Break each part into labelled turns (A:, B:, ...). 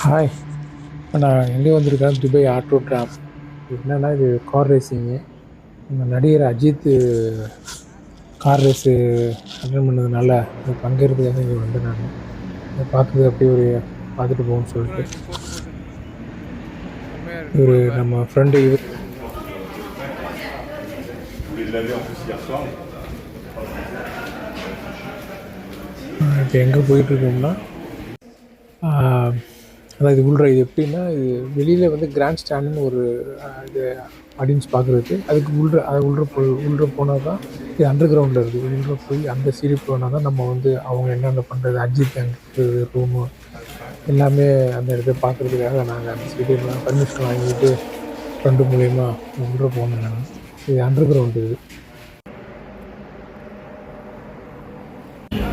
A: Hi நான் எங்கே வந்திருக்கேன் துபாய் ஆட்டோ ட்ராப் என்னென்னா இது கார் ரேசிங்கு நம்ம நடிகர் அஜித் கார் ரேஸு அட்டன் பண்ணதுனால அது பங்கேற்கிறதுக்காக இங்கே வந்தேன் நான். இதை பார்க்குறது அப்படியே ஒரு பார்த்துட்டு போகணும்னு சொல்லிட்டு. ஒரு நம்ம ஃப்ரெண்டு இவர். இப்போ எங்கே போயிட்டுருக்கோம்னா ஆனால் இது உள்ள இது எப்படின்னா இது வெளியில் வந்து கிராண்ட் ஸ்டாண்டுன்னு ஒரு இது ஆடியன்ஸ் பார்க்குறது அதுக்கு உள்ள அது உள்ள போய் உள்ள போனால் தான் இது அண்டர் கிரவுண்டில் இருக்குது. உள்ள போய் அந்த சீரி போனால் தான் நம்ம வந்து அவங்க என்னென்ன பண்ணுறது அஜித் அங்கே ரூமு எல்லாமே அந்த இடத்த பார்க்குறதுக்காக நாங்கள் அந்த சீரியல்லாம் பர்மிஷன் வாங்கிட்டு ஃப்ரெண்டு மூலயமா உள்ள போனோம் நான் இது அண்டர் கிரவுண்டு இது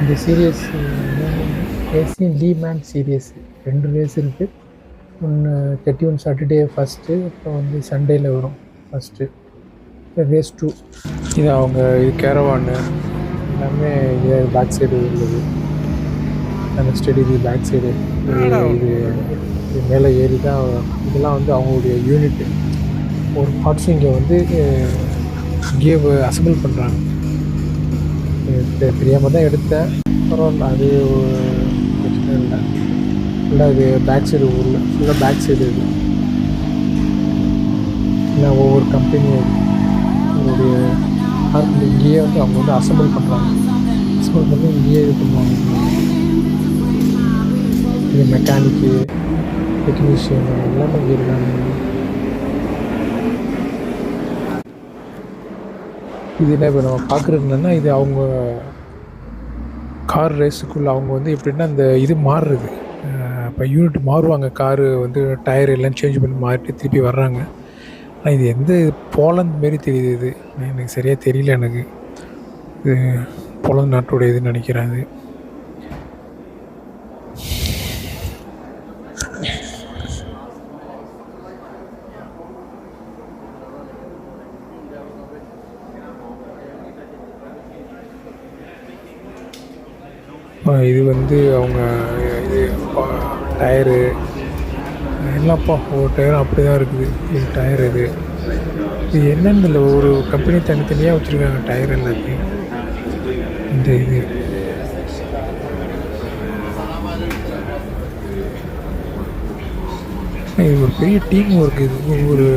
A: இந்த series Asian Le Mans series ரெண்டு ரேஸ் இருக்குது ஒன்று தேர்ட்டி ஒன் சாட்டர்டே ஃபஸ்ட்டு அப்புறம் வந்து சண்டேயில் வரும். ஃபஸ்ட்டு ரேஸ் டூ இது அவங்க இது கேரவானு எல்லாமே இது பேக் சைடு உள்ளது. அந்த ஸ்டடி இது பேக் சைடு இது இது மேலே ஏறி தான் இதெல்லாம் வந்து அவங்களுடைய யூனிட்டு ஒரு பார்ட்ஸும் இங்கே வந்து இங்கேயே அசம்பிள் பண்ணுறாங்க தெரியாமல் தான் எடுத்தேன். பரவாயில்ல அது ஒரு பிரச்சனை இல்லை. ஃபுல்லாக இது பேக் சைடு ஊரில் ஃபுல்லாக பேக் சைடு இது. இல்லை ஒவ்வொரு கம்பெனி அவங்களுடைய இங்கேயே வந்து அவங்க வந்து அசம்பிள் பண்ணுறாங்க அசம்பிள் பண்ணி இங்கேயே இது பண்ணுவாங்க. இது மெக்கானிக்கு டெக்னீஷியன் எல்லாமே இங்கே இருக்காங்க. இது என்ன இப்போ நம்ம பார்க்குறது என்னென்னா இது அவங்க கார் ரேஸுக்குள்ளே அவங்க வந்து எப்படின்னா இந்த இது மாறுறது. இப்போ யூனிட் மாறுவாங்க. காரு வந்து டயர் எல்லாம் சேஞ்ச் பண்ணி மாறிட்டு திருப்பி வர்றாங்க. ஆனால் இது எந்த போலந்து மாரி தெரியுது இது? எனக்கு சரியாக தெரியல எனக்கு. இது போலந்து நாட்டுடைய இதுன்னு நினைக்கிறேன் அது. இது வந்து அவங்க டயரு. எல்லாம்ப்பா ஒவ்வொரு டயரும் அப்படி தான் இருக்குது. இது டயர் இது. இது என்னன்னு இல்லை ஒரு கம்பெனி தனித்தனியாக வச்சுருக்காங்க டயர் எல்லாத்தையும். இந்த இது. இது ஒரு பெரிய டீம் ஒர்க் இது. ஒவ்வொரு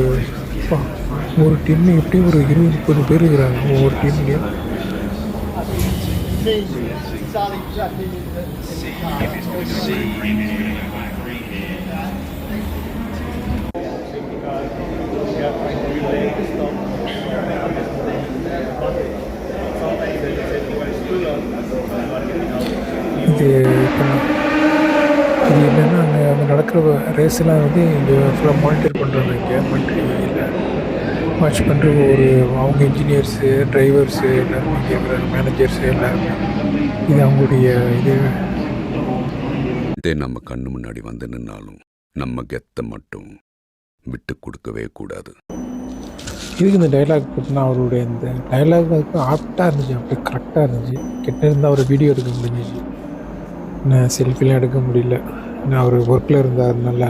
A: ஒரு டீம் எப்படியும் ஒரு இருபது முப்பது பேர் இருக்கிறாங்க? ஒவ்வொரு டீம்லேயும் இது இப்போ நான் இது என்னென்னா அங்கே அங்கே நடக்கிற ரேஸ்லாம் வந்து இங்கே ஃபுல்லாக மானிட்டர் பண்ணுறாங்க இங்கே வாட்ச் பண்ணுற ஒரு அவங்க இன்ஜினியர்ஸு டிரைவர்ஸு எல்லாருமே இங்கே இருக்கிறாங்க மேனேஜர்ஸு எல்லாருமே இது அவங்களுடைய இது.
B: இதே நம்ம கண்ணு முன்னாடி வந்து நின்னாலும் நம்ம கெத்த மட்டும் விட்டு கொடுக்கவே கூடாது.
A: இதுக்கு இந்த டைலாக் பார்த்தீங்கன்னா அவருடைய இந்த டைலாக் ஆப்டாக இருந்துச்சு அப்படியே கரெக்டாக இருந்துச்சு. கிட்ட இருந்து அவர் வீடியோ எடுக்க முடிஞ்சிச்சு. நான் செல்ஃபிலாம் எடுக்க முடியல. நான் அவர் ஒர்க்கில் இருந்தாருனால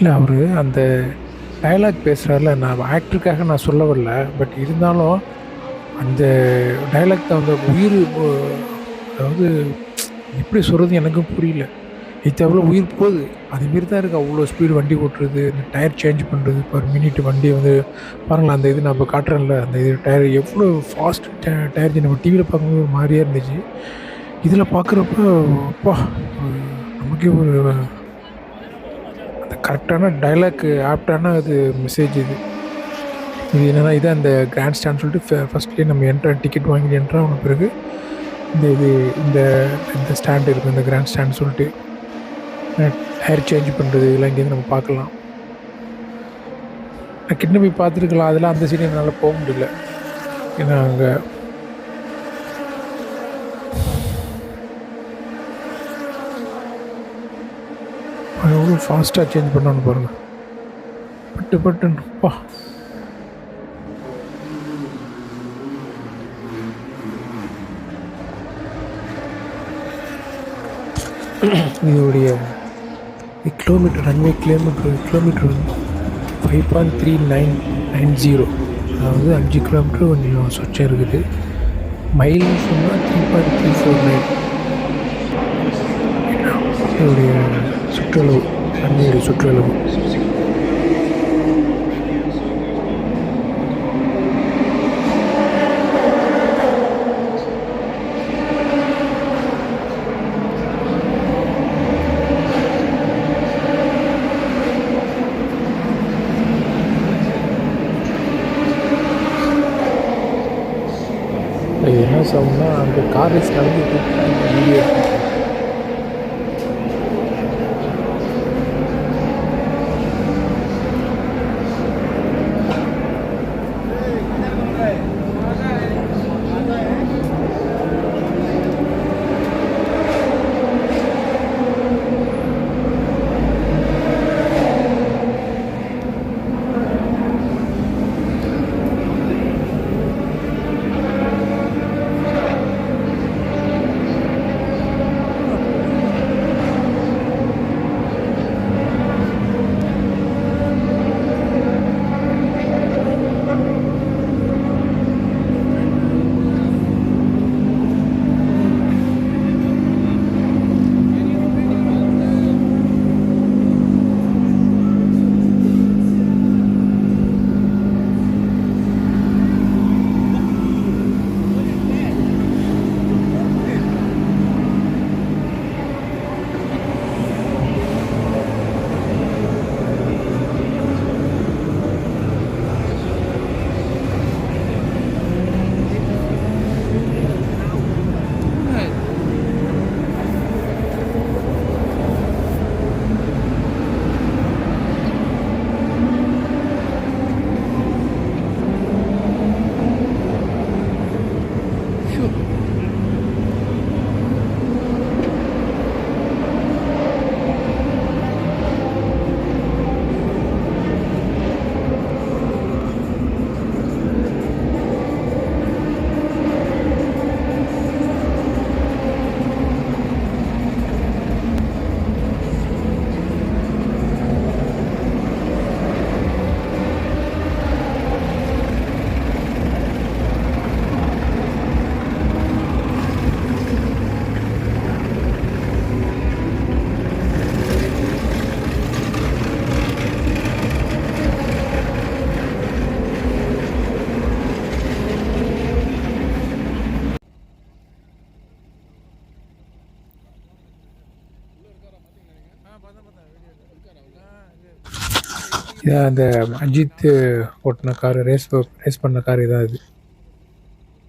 A: இல்லை அவர் அந்த டைலாக் பேசுகிறார்ல நான் ஆக்டருக்காக நான் சொல்ல வரல பட் இருந்தாலும் அந்த டைலாக் அந்த உயிர் அதாவது எப்படி சொல்கிறது எனக்கும் புரியல. இது அவ்வளோ உயிர் போகுது. அதுமாரி தான் இருக்குது அவ்வளோ ஸ்பீடு வண்டி ஓட்டுறது இந்த டயர் சேஞ்ச் பண்ணுறது பர் மினிட் வண்டியை வந்து பாருங்களேன் அந்த இது நான் இப்போ காட்டுறேன்ல அந்த இது டயர் எவ்வளோ ஃபாஸ்ட் டயர் நம்ம டிவியில் பார்க்கும்போது ஒரு மாதிரியாக இருந்துச்சு. இதில் பார்க்குறப்ப அப்பா ஒரு நமக்கே ஒரு அந்த கரெக்டான டைலாக் ஆப்டான அது மெசேஜ் இது. இது என்னென்னா இது அந்த கிராண்ட் ஸ்டாண்ட் சொல்லிட்டு ஃபஸ்ட்லேயே நம்ம என்ட்ரா டிக்கெட் வாங்கி என்ட்ரா ஆன பிறகு இந்த இது இந்த இந்த ஸ்டாண்ட் இருக்குது இந்த கிராண்ட் ஸ்டாண்ட் சொல்லிட்டு ஹேர் சேஞ்ச் பண்ணுறது இதெல்லாம் இங்கேருந்து நம்ம பார்க்கலாம். நான் கிட்ட போய் பார்த்துருக்கலாம் அதெல்லாம் அந்த சைடு என்னால் போக முடியல. ஏன்னா அங்கே எவ்வளோ ஃபாஸ்ட்டாக சேஞ்ச் பண்ணோன்னு பாருங்கள் பட்டு பட்டுப்பா இதோடைய kilometre runway kilometre kilometre five point three nine nine zero அதாவது அஞ்சு கிலோமீட்டர் கொஞ்சம் சொச்சம் இருக்குது. மைல் சொன்னால் three point three four nine இதோடைய சுற்றளவு. தண்ணீர் சுற்றிலும் என்ன சொல்லணும்னா அந்த காலேஜ் கலந்து வீடியோ வீடியோ இதான் அந்த அஜித் ஓட்டின கார் ரேஸ் ரேஸ் பண்ண கார் இதான் இது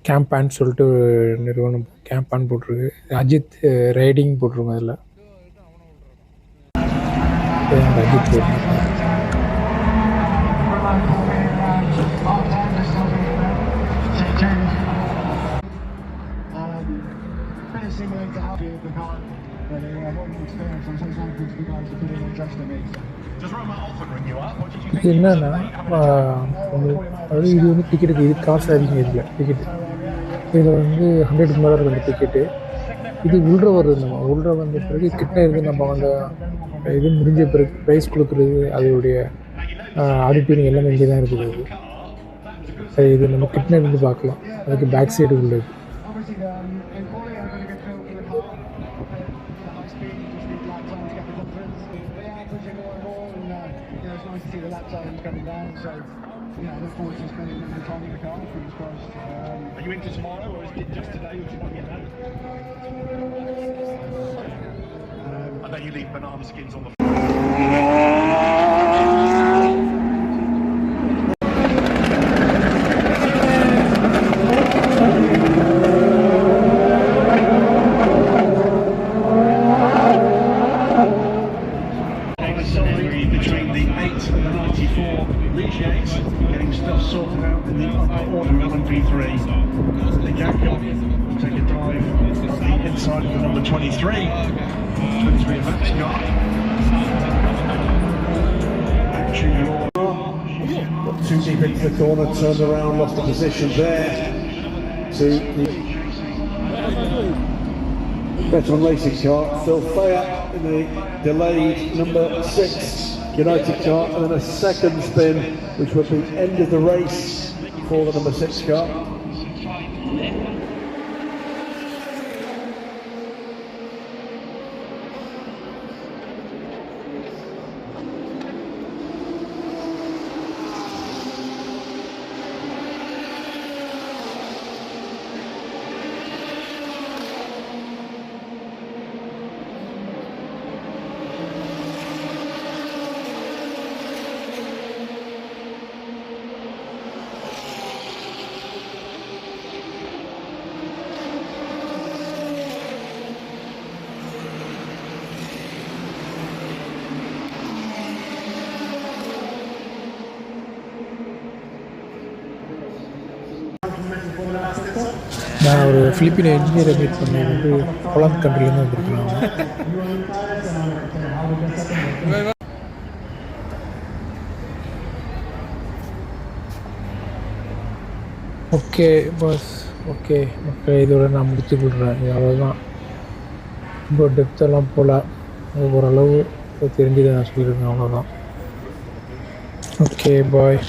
A: கேம்பான்னு சொல்லிட்டு ஒரு நிறுவனம் கேம்பான் போட்டிருக்கு அஜித் ரைடிங் போட்டிருக்கோம் அதில் Ajith ஓட்டின car
C: Um, been happy with the car, but uh, hope you experience. I'm so thankful to the guys that put in and trusted me.
A: இது என்னன்னா உங்களுக்கு அதாவது இது வந்து டிக்கெட்டுக்கு இது காசு அதிகம் இல்லை டிக்கெட்டு இதில் வந்து ஹண்ட்ரடுக்கு மேலே இருக்கு டிக்கெட்டு இது உள்ள வருது நம்ம உள்ள வந்த பிறகு கிட்ட இருந்து நம்ம அந்த இது முடிஞ்ச பிறகு ப்ரைஸ் கொடுக்குறது அதோடைய ஆடிட்டோரியம் எல்லாமே இங்கே தான் இருக்குது. அது இது நம்ம கிட்ட இருந்து பார்க்கலாம். அதுக்கு பேக் சைடு உள்ளது.
C: Forward to spending the time in the car. Fingers crossed. Um,
D: Are you into tomorrow, or is it just today, or do you want to get home?
C: um,
D: I know you leave banana skins on the. 84, Riches, getting stuff sorted out in the upper order LMP3. The Gagnon will take a dive at the inside of the number 23. 23 of Asgard. Actually, got
E: too deep into the corner, turned around, lost the position there to the
D: Bet Racing Car, Phil Thayer in the delayed number six. United car, and then a second spin, which would be end of the race for the number six car.
A: ஒரு Filipino இன்ஜினியரை meet பண்ணி வந்து Poland கண்ட்ரிலேருந்து வந்துருக்குறாங்க. Okay boss okay okay இதோட நான் முடித்து விடுறேன் இது அவ்வளோதான் ரொம்ப டெப்த்தெல்லாம் போகல ஓரளவு தெரிஞ்சதை நான் சொல்லியிருக்கேன் அவ்வளோதான் ஓகே பாய்